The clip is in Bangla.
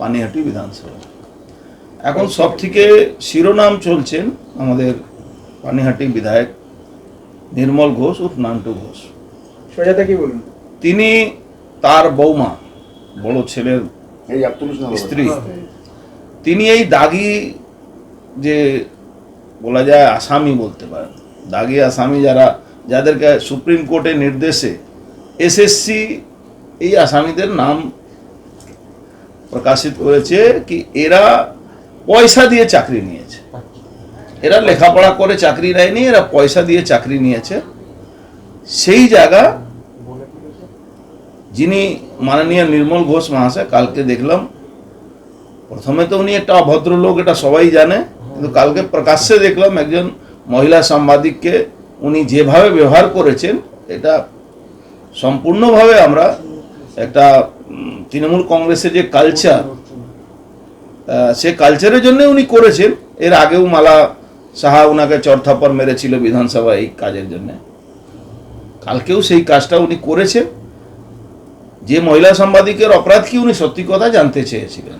পানিহাটি বিধানসভা। এখন সব থেকে শিরোনাম চলছেন আমাদের পানিহাটি বিধায়ক নির্মল ঘোষ ও নান্টু ঘোষ। সোজাতে কি বলুন? তিনি তার বৌমা বড় ছেলের এই স্ত্রী। তিনি এই দাগি যে বলা যায় আসামি বলতে পারেন দাগি আসামি যারা যাদেরকে সুপ্রিম কোর্টের নির্দেশে এসএসসি এই আসামিদের নাম প্রকাশিত করেছে কি এরা পয়সা দিয়ে চাকরি নিয়েছে। এরা লেখাপড়া করে চাকরি নেয়নি, এরা পয়সা দিয়ে চাকরি নিয়েছে। সেই জায়গা যিনি মাননীয় নির্মল ঘোষ মহাশয়, কালকে দেখলাম, প্রথমে তো উনি একটা অভদ্র লোক এটা সবাই জানে, কিন্তু কালকে প্রকাশ্যে দেখলাম একজন মহিলা সাংবাদিককে উনি যেভাবে ব্যবহার করেছেন, এটা সম্পূর্ণভাবে আমরা একটা তৃণমূল কংগ্রেসের যে কালচার সে কালচারের জন্য উনি করেছেন। এর আগেও মালা সাহা উনাকে চরথাপর মেরেছিল বিধানসভা এই কাজের জন্য। কালকেও সেই কাজটা উনি করেছেন। যে মহিলা সাংবাদিকের অপরাধ কি উনি সত্যি কথা জানতে চেয়েছিলেন?